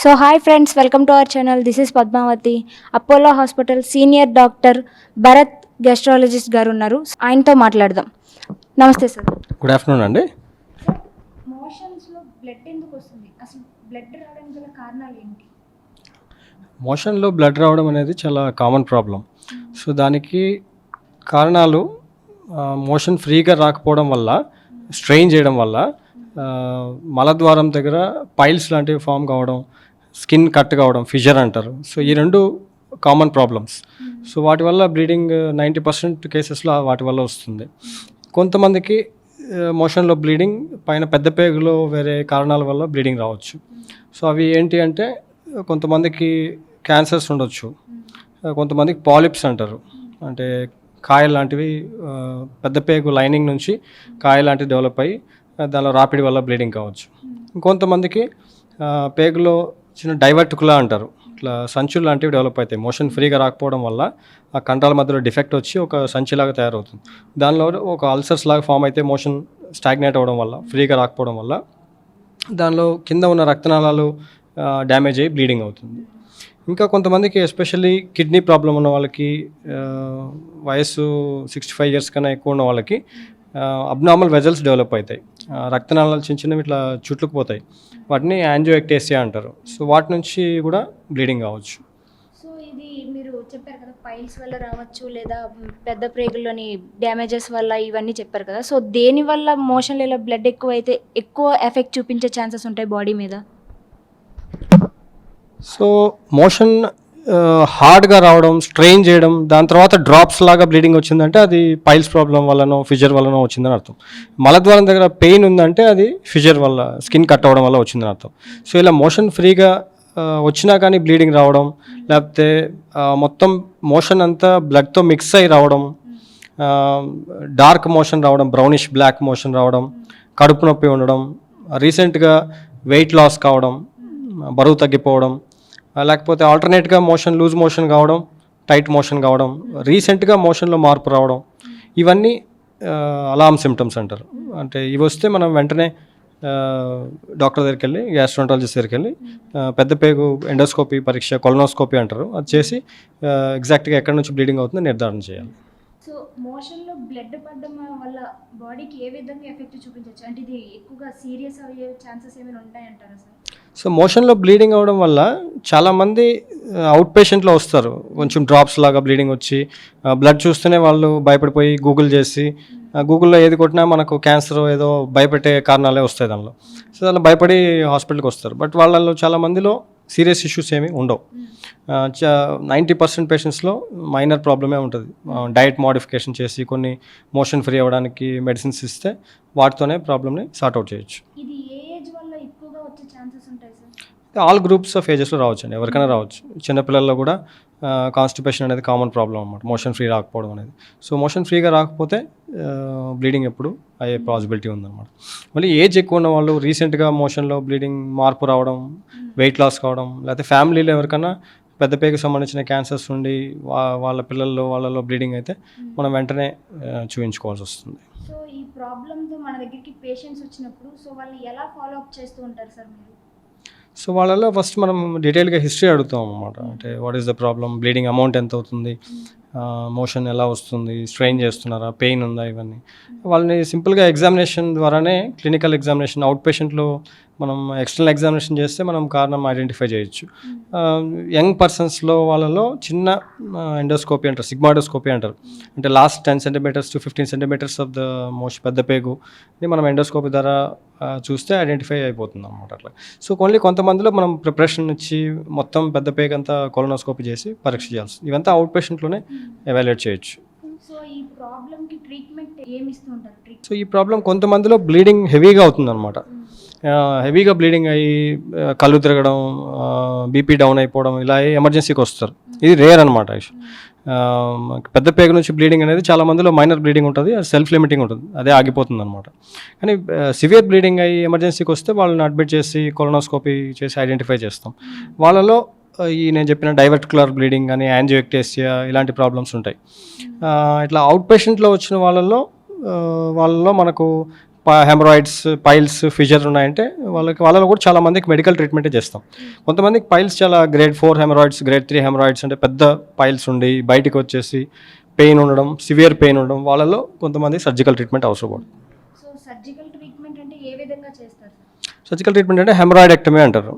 So hi friends welcome to our channel this is Padmavati Apollo hospital senior doctor Bharat gastrologist గారు ఉన్నారు. ఆయనతో మాట్లాడదాం. నమస్తే sir good afternoon అండి. మోషన్స్లో blood ఎందుకు వస్తుంది? అసలు బ్లడ్ రావడానికి గల కారణాలు ఏంటి? మోషన్లో బ్లడ్ రావడం అనేది చాలా కామన్ ప్రాబ్లం సో దానికి కారణాలు మోషన్ ఫ్రీగా రాకపోవడం వల్ల స్ట్రెయిన్ చేయడం వల్ల మలద్వారం దగ్గర పైల్స్ లాంటివి ఫామ్ కావడం స్కిన్ కట్ కావడం ఫిజర్ అంటారు. సో ఈ రెండు కామన్ ప్రాబ్లమ్స్. సో వాటి వల్ల బ్లీడింగ్ నైంటీ పర్సెంట్ కేసెస్లో వాటి వల్ల వస్తుంది. కొంతమందికి మోషన్లో బ్లీడింగ్ పైన పెద్ద పేగులో వేరే కారణాల వల్ల బ్లీడింగ్ రావచ్చు. సో అవి ఏంటి అంటే కొంతమందికి క్యాన్సర్స్ ఉండొచ్చు. కొంతమందికి పాలిప్స్ అంటారు. అంటే కాయ లాంటివి పెద్ద పేగు లైనింగ్ నుంచి కాయ లాంటివి డెవలప్ అయ్యి దానిలో రాపిడి వల్ల బ్లీడింగ్ కావచ్చు. ఇంకొంతమందికి పేగులో చిన్న డైవర్టికులా అంటారు. ఇట్లా సంచులు లాంటివి డెవలప్ అవుతాయి. మోషన్ ఫ్రీగా రాకపోవడం వల్ల ఆ కంట్రాల మధ్యలో డిఫెక్ట్ వచ్చి ఒక సంచిలాగా తయారవుతుంది. దానిలో ఒక అల్సర్స్ లాగా ఫామ్ అయితే మోషన్ స్టాగ్నేట్ అవ్వడం వల్ల ఫ్రీగా రాకపోవడం వల్ల దానిలో కింద ఉన్న రక్తనాళాలు డ్యామేజ్ అయ్యి బ్లీడింగ్ అవుతుంది. ఇంకా కొంతమందికి ఎస్పెషల్లీ కిడ్నీ ప్రాబ్లం ఉన్న వాళ్ళకి వయసు సిక్స్టీ ఫైవ్ ఇయర్స్ కన్నా ఎక్కువ ఉన్న వాళ్ళకి అబ్నార్మల్ వెజల్స్ డెవలప్ అవుతాయి. రక్తనాళాలు చిన్న చిన్నవి ఇట్లా చుట్టుకుపోతాయి వాటిని యాంజియోఎక్టేసియా అంటారు. సో వాటి నుంచి కూడా బ్లీడింగ్ కావచ్చు. సో ఇది మీరు చెప్పారు కదా పైల్స్ వల్ల రావచ్చు లేదా పెద్ద ప్రేగుల్లోని డ్యామేజెస్ వల్ల ఇవన్నీ చెప్పారు కదా. సో దేని వల్ల మోషన్లో ఇలా బ్లడ్ ఎక్కువ అయితే ఎక్కువ ఎఫెక్ట్ చూపించే ఛాన్సెస్ ఉంటాయి బాడీ మీద? సో మోషన్ హార్డ్గా రావడం స్ట్రెయిన్ చేయడం దాని తర్వాత డ్రాప్స్ లాగా బ్లీడింగ్ వచ్చిందంటే అది పైల్స్ ప్రాబ్లం వల్లనో ఫిజర్ వల్లనో వచ్చిందని అర్థం. మలద్వారం దగ్గర పెయిన్ ఉందంటే అది ఫిజర్ వల్ల స్కిన్ కట్ అవ్వడం వల్ల వచ్చిందని అర్థం. సో ఇలా మోషన్ ఫ్రీగా వచ్చినా కానీ బ్లీడింగ్ రావడం లేకపోతే మొత్తం మోషన్ అంతా బ్లడ్తో మిక్స్ అయి రావడం డార్క్ మోషన్ రావడం బ్రౌనిష్ బ్లాక్ మోషన్ రావడం కడుపు నొప్పి ఉండడం రీసెంట్గా వెయిట్ లాస్ కావడం బరువు తగ్గిపోవడం లేకపోతే ఆల్టర్నేట్గా మోషన్ లూజ్ మోషన్ కావడం టైట్ మోషన్ కావడం రీసెంట్గా మోషన్లో మార్పు రావడం ఇవన్నీ అలామ్ సిమ్టమ్స్ అంటారు. అంటే ఇవి వస్తే మనం వెంటనే డాక్టర్ దగ్గరికి వెళ్ళి గ్యాస్ట్రాంటాలజిస్ట్ దగ్గరికి వెళ్ళి పెద్ద పేగు ఎండోస్కోపీ పరీక్ష కొలనోస్కోపీ అంటారు. అది చేసి ఎగ్జాక్ట్గా ఎక్కడి నుంచి బ్లీడింగ్ అవుతుందో నిర్ధారణ చేయాలి. సో మోషన్లో బ్లడ్ పడడం వల్ల బాడీకి ఏ విధంగా ఎఫెక్ట్ చూపించవచ్చు? అంటే ఇది ఎక్కువగా సీరియస్ అయ్యే ఛాన్సెస్ ఏమైనా ఉంటాయంటారా సార్ సో మోషన్లో బ్లీడింగ్ అవ్వడం వల్ల చాలామంది అవుట్ పేషెంట్లో వస్తారు. కొంచెం డ్రాప్స్ లాగా బ్లీడింగ్ వచ్చి బ్లడ్ చూస్తేనే వాళ్ళు భయపడిపోయి గూగుల్ చేసి గూగుల్లో ఏది కొట్టినా మనకు క్యాన్సర్ ఏదో భయపెట్టే కారణాలే వస్తాయి దానిలో. సో దానిలో భయపడి హాస్పిటల్కి వస్తారు. బట్ వాళ్ళలో చాలా మందిలో సీరియస్ ఇష్యూస్ ఏమీ ఉండవు. నైంటీ పర్సెంట్ పేషెంట్స్లో మైనర్ ప్రాబ్లమే ఉంటుంది. డైట్ మోడిఫికేషన్ చేసి కొన్ని మోషన్ ఫ్రీ అవ్వడానికి మెడిసిన్స్ ఇస్తే వాటితోనే ప్రాబ్లమ్ని సార్ట్అవుట్ చేయొచ్చు. ఆల్ గ్రూప్స్ ఆఫ్ ఏజెస్లో రావచ్చు అండి ఎవరికైనా రావచ్చు. చిన్నపిల్లల్లో కూడా కాన్స్టిపేషన్ అనేది కామన్ ప్రాబ్లం అనమాట మోషన్ ఫ్రీ రాకపోవడం అనేది. సో మోషన్ ఫ్రీగా రాకపోతే బ్లీడింగ్ ఎప్పుడు అయ్యే పాసిబిలిటీ ఉందన్నమాట. మళ్ళీ ఏజ్ ఎక్కువ ఉన్న వాళ్ళు రీసెంట్గా మోషన్లో బ్లీడింగ్ మార్పు రావడం వెయిట్ లాస్ కావడం లేకపోతే ఫ్యామిలీలో ఎవరికైనా పెద్ద పేగుకి సంబంధించిన క్యాన్సర్స్ ఉండి వా- వాళ్ళ పిల్లల్లో వాళ్ళలో బ్లీడింగ్ అయితే మనం వెంటనే చూపించుకోవాల్సి వస్తుంది. సో ఈ ప్రాబ్లమ్తో మన దగ్గరికి పేషెంట్స్ వచ్చినప్పుడు సో వాళ్ళు ఎలా ఫాలో అప్ చేస్తూ ఉంటారు సార్ మీరు? సో వాళ్ళలో ఫస్ట్ మనం డీటెయిల్గా హిస్టరీ అడుగుతాం అనమాట అంటే what is the problem bleeding amount ఎంత అవుతుంది? మోషన్ ఎలా వస్తుంది? స్ట్రెయిన్ చేస్తున్నారా? పెయిన్ ఉందా? ఇవన్నీ. వాళ్ళని సింపుల్గా ఎగ్జామినేషన్ ద్వారానే క్లినికల్ ఎగ్జామినేషన్ అవుట్ పేషెంట్లో మనం ఎక్స్టర్నల్ ఎగ్జామినేషన్ చేస్తే మనం కారణం ఐడెంటిఫై చేయొచ్చు. యంగ్ పర్సన్స్లో వాళ్ళలో చిన్న ఎండోస్కోపీ అంటారు సిగ్మాడోస్కోపీ అంటారు. అంటే last ten centimetres to fifteen centimetres of the most పెద్ద పేగు ని మనం ఎండోస్కోపీ ద్వారా చూస్తే ఐడెంటిఫై అయిపోతుంది అనమాట అట్లా. సో ఓన్లీ కొంతమందిలో మనం ప్రిపరేషన్ ఇచ్చి మొత్తం పెద్ద పేగు అంతా కొలనోస్కోపీ చేసి పరీక్ష చేయాల్సి ఇవంతా అవుట్ పేషెంట్లోనే ఎవాల్యుయేట్ చేయొచ్చు. సో ఈ ప్రాబ్లం కొంతమందిలో బ్లీడింగ్ హెవీగా అవుతుందన్నమాట. హెవీగా బ్లీడింగ్ అయ్యి కళ్ళు తిరగడం బీపీ డౌన్ అయిపోవడం ఇలా ఎమర్జెన్సీకి వస్తారు. ఇది రేర్ అనమాట పెద్ద పేగు నుంచి బ్లీడింగ్ అనేది చాలా మందిలో మైనర్ బ్లీడింగ్ ఉంటుంది అది సెల్ఫ్ లిమిటింగ్ ఉంటుంది అదే ఆగిపోతుంది అనమాట కానీ సివియర్ బ్లీడింగ్ అయ్యి ఎమర్జెన్సీకి వస్తే వాళ్ళని అడ్మిట్ చేసి కొలనోస్కోపీ చేసి ఐడెంటిఫై చేస్తాం. వాళ్ళలో ఆ, ఈ నేను చెప్పిన డైవర్టికులర్ బ్లీడింగ్ కానీ యాంజియోఎక్టేసియా ఇలాంటి ప్రాబ్లమ్స్ ఉంటాయి. ఆ, ఇట్లా అవుట్ పేషెంట్లో వచ్చిన వాళ్ళలో ఆ, వాళ్ళలో మనకు హెమరాయిడ్స్ పైల్స్ ఫిజర్ ఉన్నాయంటే వాళ్ళకి వాళ్ళలో కూడా చాలా మందికి మెడికల్ ట్రీట్మెంటే చేస్తాం. కొంతమందికి పైల్స్ చాలా grade four haemorrhoids grade three haemorrhoids అంటే పెద్ద పైల్స్ ఉండి బయటికి వచ్చేసి పెయిన్ ఉండడం సివియర్ పెయిన్ ఉండడం వాళ్ళలో కొంతమంది సర్జికల్ ట్రీట్మెంట్ అవసరం పడుతుంది సర్జికల్ ట్రీట్మెంట్ అంటే ఏ విధంగా చేస్తారు? సర్జికల్ ట్రీట్మెంట్ అంటే హెమరాయిడెక్టమీ అంటారు.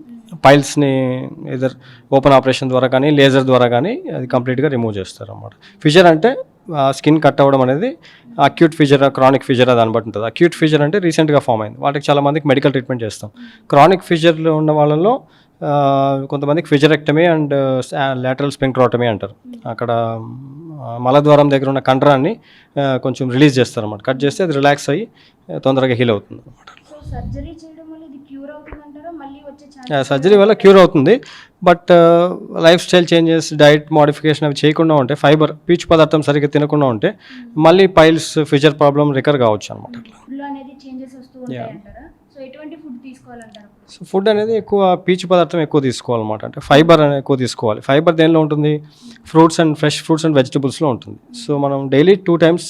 పైల్స్ని ఇదర్ ఓపెన్ ఆపరేషన్ ద్వారా కానీ లేజర్ ద్వారా కానీ అది కంప్లీట్గా రిమూవ్ చేస్తారు అన్నమాట ఫిజర్ అంటే స్కిన్ కట్ అవ్వడం అనేది అక్యూట్ ఫిజర్ క్రానిక్ ఫిజర్ దాన్ని బట్టి ఉంటుంది. అక్యూట్ ఫిజర్ అంటే రీసెంట్గా ఫామ్ అయింది. వాటికి చాలా మందికి మెడికల్ ట్రీట్మెంట్ చేస్తాం. క్రానిక్ ఫిజర్లో ఉన్న వాళ్ళలో కొంతమందికి ఫిజరెక్టమీ అండ్ లాటరల్ స్పింక్రోటమీ అంటారు. అక్కడ ఆ, మలద్వారం దగ్గర ఉన్న కండరాన్ని కొంచెం రిలీజ్ చేస్తారు అన్నమాట కట్ చేస్తే అది రిలాక్స్ అయ్యి తొందరగా హీల్ అవుతుంది ఛాన్స్ సర్జరీ వల్ల క్యూర్ అవుతుంది. But life style changes diet modification అవి చేయకుండా ఉంటే ఫైబర్ పీచు పదార్థం సరిగ్గా తినకుండా ఉంటే మళ్ళీ పైల్స్ ఫిజర్ ప్రాబ్లం రికర్ కావచ్చు అనమాట సో ఫుడ్ అనేది ఎక్కువ పీచు పదార్థం ఎక్కువ తీసుకోవాలన్నమాట. అంటే ఫైబర్ అనేది ఎక్కువ తీసుకోవాలి. ఫైబర్ దేనిలో ఉంటుంది? Fruits and fresh fruits and వెజిటబుల్స్లో ఉంటుంది. సో మనం డైలీ టూ టైమ్స్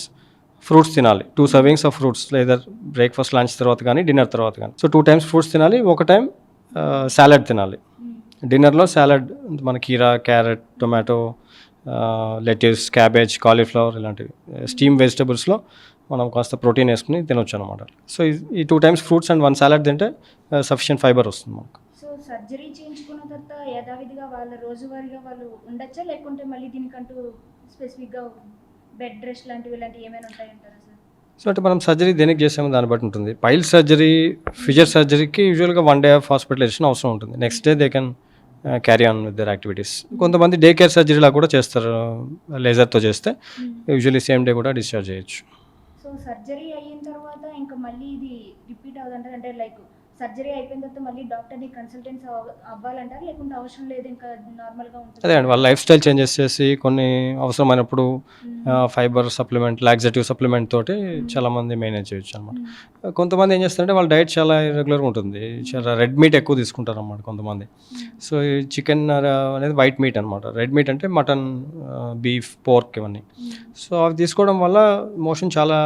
ఫ్రూట్స్ తినాలి. టూ సర్వింగ్స్ ఆఫ్ ఫ్రూట్స్ లేదా బ్రేక్ఫాస్ట్ లంచ్ తర్వాత కానీ డిన్నర్ తర్వాత కానీ. సో టూ టైమ్స్ ఫ్రూట్స్ తినాలి. ఒక టైం సాలడ్ తినాలి. డిన్నర్లో సాలడ్ మన కీరా carrot tomato lettuce cabbage cauliflower ఇలాంటివి. స్టీమ్ వెజిటబుల్స్లో మనం కాస్త ప్రోటీన్ వేసుకుని తినొచ్చు అనమాట సో ఈ- two times fruits and one salad తింటే సఫిషియెంట్ ఫైబర్ వస్తుంది మనకు. సో సర్జరీ చేయించుకున్న తర్వాత యథావిధిగా వాళ్ళ రోజువారీగా వాళ్ళు ఉండొచ్చా? లేకుంటే మళ్ళీ దీనికంటూ స్పెసిఫిక్గా బెడ్ రెస్ట్ లాంటివి ఇలాంటివి ఏమైనా ఉంటాయంటారా సార్? సో అంటే మనం సర్జరీ దేనికి చేసామో దాన్ని బట్టి ఉంటుంది. పైల్ సర్జరీ ఫిజర్ సర్జరీకి యూజువల్గా వన్ డే ఆఫ్ హాస్పిటలైజేషన్ అవసరం ఉంటుంది. Next day they can carry on with their activities కొంతమంది డే కేర్ సర్జరీలా కూడా చేస్తారు లేజర్తో చేస్తే. యూజువల్లీ సేమ్ డే కూడా డిశ్చార్జ్ చేయొచ్చు. సో సర్జరీ అయిన తర్వాత ఇంకా మళ్ళీ ఇది రిపీట్ అంటే లైక్ సర్జరీ అయిపోయిన తర్వాత మళ్ళీ డాక్టర్ని కన్సల్టెన్స్ అవ్వాలంటారా? లేకుంటే అవసరం లేదు ఇంకా నార్మల్గా ఉంటుంది? అదే అండి వాళ్ళ లైఫ్ స్టైల్ చేంజెస్ చేసి కొన్ని అవసరమైనప్పుడు ఫైబర్ సప్లిమెంట్ లాక్సేటివ్ సప్లిమెంట్ తోటి చాలామంది మేనేజ్ చేయొచ్చు అనమాట కొంతమంది ఏం చేస్తారంటే వాళ్ళ డైట్ చాలా ఇరెగ్యులర్గా ఉంటుంది. చాలా రెడ్ మీట్ ఎక్కువ తీసుకుంటారు అన్నమాట కొంతమంది సో ఈ చికెన్ అనేది వైట్ మీట్ అనమాట రెడ్ మీట్ అంటే మటన్ బీఫ్ పోర్క్ ఇవన్నీ. సో అవి తీసుకోవడం వల్ల మోషన్ చాలా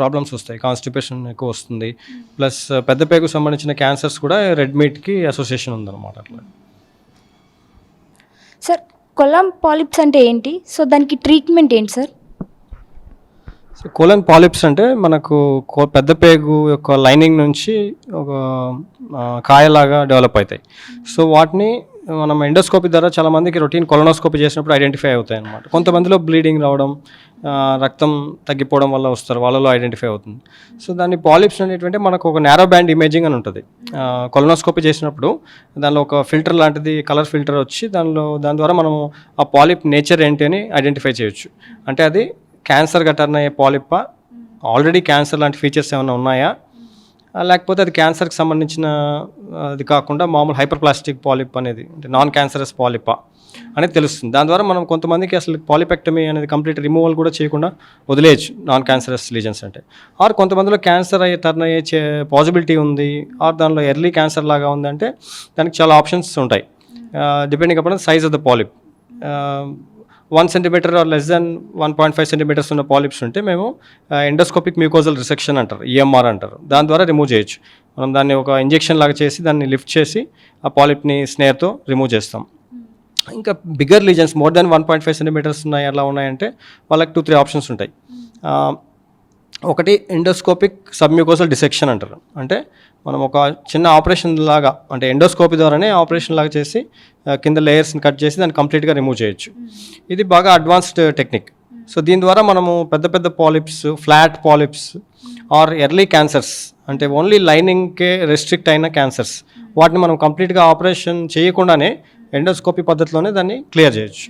ప్రాబ్లమ్స్ వస్తాయి. కాన్స్టిపేషన్ ఎక్కువ వస్తుంది. ప్లస్ పెద్ద పేగు సంబంధించిన క్యాన్సర్స్ కూడా రెడ్ మీట్కి అసోసియేషన్ ఉందన్నమాట అట్లా. సార్ కొలం పాలిప్స్ అంటే ఏంటి? సో దానికి ట్రీట్మెంట్ ఏంటి సార్ సో కోలన్ పాలిప్స్ అంటే మనకు కో- పెద్ద పేగు యొక్క లైనింగ్ నుంచి ఒక కాయలాగా డెవలప్ అవుతాయి. సో వాటిని మనం ఎండోస్కోపీ ద్వారా చాలా మందికి రొటీన్ కొలనోస్కోపీ చేసినప్పుడు ఐడెంటిఫై అవుతాయి అనమాట కొంతమందిలో బ్లీడింగ్ రావడం రక్తం తగ్గిపోవడం వల్ల వస్తారు వాళ్ళలో ఐడెంటిఫై అవుతుంది. సో దాన్ని పాలిప్స్ అనేటువంటి మనకు ఒక నేరో బ్యాండ్ ఇమేజింగ్ అని ఉంటుంది. కొలనోస్కోపీ చేసినప్పుడు దానిలో ఒక ఫిల్టర్ లాంటిది కలర్ ఫిల్టర్ వచ్చి దానిలో దాని ద్వారా మనము ఆ పాలిప్ నేచర్ ఏంటి అని ఐడెంటిఫై చేయొచ్చు. అంటే అది క్యాన్సర్ టర్న్ అయ్యే పాలిప్ప? ఆల్రెడీ క్యాన్సర్ లాంటి ఫీచర్స్ ఏమైనా ఉన్నాయా? లేకపోతే అది క్యాన్సర్కి సంబంధించిన అది కాకుండా మామూలు హైపర్ ప్లాస్టిక్ పాలిప్ అనేది అంటే నాన్ క్యాన్సరస్ పాలిపా అనేది తెలుస్తుంది. దాని ద్వారా మనం కొంతమందికి అసలు పాలిపెక్టమీ అనేది కంప్లీట్ రిమూవల్ కూడా చేయకుండా వదిలేయచ్చు నాన్ క్యాన్సరస్ లీజన్స్ అంటే. ఆర్ కొంతమందిలో క్యాన్సర్ అయ్యే టర్న్ అయ్యే పాసిబిలిటీ ఉంది ఆర్ దానిలో ఎర్లీ క్యాన్సర్ లాగా ఉందంటే దానికి చాలా ఆప్షన్స్ ఉంటాయి. Depending upon size of the polyp. One centimetre or less than one point five centimetres ఉన్న పాలిప్స్ ఉంటే మేము ఎండోస్కోపిక్ మ్యూకోజల్ రిసెక్షన్ అంటారు ఈఎంఆర్ అంటారు. దాని ద్వారా రిమూవ్ చేయొచ్చు. మనం దాన్ని ఒక ఇంజెక్షన్ లాగా చేసి దాన్ని లిఫ్ట్ చేసి ఆ పాలిప్ని స్నేర్తో రిమూవ్ చేస్తాం. ఇంకా bigger lesions more than one point five centimetres ఉన్నాయి ఎలా ఉన్నాయంటే వాళ్ళకి టూ త్రీ ఆప్షన్స్ ఉంటాయి. ఒకటి ఎండోస్కోపిక్ సబ్మ్యూకోసల్ డిసెక్షన్ అంటారు. అంటే మనం ఒక చిన్న ఆపరేషన్ లాగా అంటే ఎండోస్కోపీ ద్వారానే ఆపరేషన్ లాగా చేసి కింద లేయర్స్ని కట్ చేసి దాన్ని కంప్లీట్గా రిమూవ్ చేయొచ్చు. ఇది బాగా అడ్వాన్స్డ్ టెక్నిక్. సో దీని ద్వారా మనము పెద్ద పెద్ద polyps flat polyps or early cancers. అంటే ఓన్లీ లైనింగ్కే రెస్ట్రిక్ట్ అయిన క్యాన్సర్స్. వాటిని మనం కంప్లీట్గా ఆపరేషన్ చేయకుండానే ఎండోస్కోపీ పద్ధతిలోనే దాన్ని క్లియర్ చేయొచ్చు.